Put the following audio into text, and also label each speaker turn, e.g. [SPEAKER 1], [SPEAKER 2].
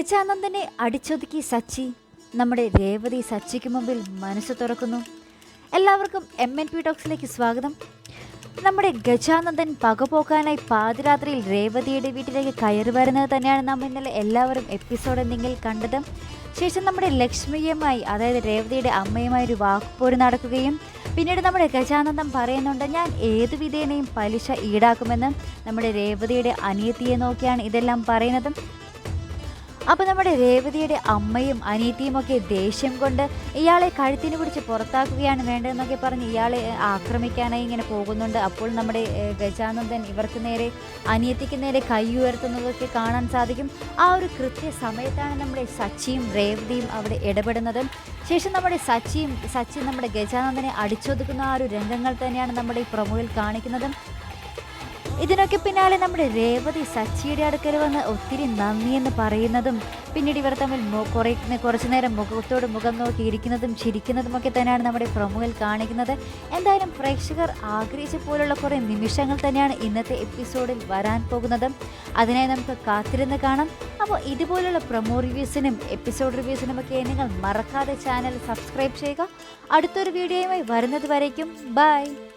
[SPEAKER 1] ഗജാനന്ദനെ അടിച്ചൊതുക്കി സച്ചി നമ്മുടെ രേവതി സച്ചിക്ക് മുമ്പിൽ മനസ്സ് തുറക്കുന്നു. എല്ലാവർക്കും എം എൻ പി ടോക്സിലേക്ക് സ്വാഗതം. നമ്മുടെ ഗജാനന്ദൻ പകപോക്കാനായി പാതിരാത്രിയിൽ രേവതിയുടെ വീട്ടിലേക്ക് കയറി വരുന്നത് തന്നെയാണ് നാം ഇന്നലെ എല്ലാവരും എപ്പിസോഡ് എന്തെങ്കിലും കണ്ടത്. ശേഷം നമ്മുടെ ലക്ഷ്മിയുമായി അതായത് രേവതിയുടെ അമ്മയുമായി ഒരു വാക്കുപോര് നടക്കുകയും പിന്നീട് നമ്മുടെ ഗജാനന്ദൻ പറയുന്നുണ്ട് ഞാൻ ഏത് വിധേനയും പലിശ ഈടാക്കുമെന്ന്. നമ്മുടെ രേവതിയുടെ അനിയത്തിയെ നോക്കിയാണ് ഇതെല്ലാം പറയുന്നത്. അപ്പോൾ നമ്മുടെ രേവതിയുടെ അമ്മയും അനിയത്തിയും ഒക്കെ ദേഷ്യം കൊണ്ട് ഇയാളെ കഴുത്തിന് പിടിച്ച് പുറത്താക്കുകയാണ് വേണ്ടതെന്നൊക്കെ പറഞ്ഞ് ഇയാളെ ആക്രമിക്കാനായി ഇങ്ങനെ പോകുന്നുണ്ട്. അപ്പോൾ നമ്മുടെ ഗജാനന്ദൻ ഇവർക്ക് നേരെ അനിയത്തിക്ക് നേരെ കൈ ഉയർത്തുന്നതൊക്കെ കാണാൻ സാധിക്കും. ആ ഒരു കൃത്യ സമയത്താണ് നമ്മുടെ സച്ചിയും രേവതിയും അവിടെ ഇടപെടുന്നത്. ശേഷം നമ്മുടെ സച്ചിയും സച്ചി നമ്മുടെ ഗജാനന്ദനെ അടിച്ചൊതുക്കുന്ന ആ ഒരു രംഗങ്ങൾ തന്നെയാണ് നമ്മുടെ ഈ പ്രമുഖയിൽ കാണിക്കുന്നത്. ഇതിനൊക്കെ പിന്നാലെ നമ്മുടെ രേവതി സച്ചിയുടെ അടുക്കൽ വന്ന് ഒത്തിരി നന്ദിയെന്ന് പറയുന്നതും പിന്നീട് ഇവർ തമ്മിൽ കുറേ കുറച്ചു നേരം മുഖത്തോട് മുഖം നോക്കി ഇരിക്കുന്നതും ചിരിക്കുന്നതും ഒക്കെ തന്നെയാണ് നമ്മുടെ പ്രൊമോയിൽ കാണിക്കുന്നത്. എന്തായാലും പ്രേക്ഷകർ ആഗ്രഹിച്ച പോലുള്ള കുറേ നിമിഷങ്ങൾ തന്നെയാണ് ഇന്നത്തെ എപ്പിസോഡിൽ വരാൻ പോകുന്നതും. അതിനായി നമുക്ക് കാത്തിരുന്ന് കാണാം. അപ്പോൾ ഇതുപോലുള്ള പ്രൊമോ റിവ്യൂസിനും എപ്പിസോഡ് റിവ്യൂസിനും ഒക്കെ നിങ്ങൾ മറക്കാതെ ചാനൽ സബ്സ്ക്രൈബ് ചെയ്യുക. അടുത്തൊരു വീഡിയോയുമായി വരുന്നത് വരയ്ക്കും ബൈ.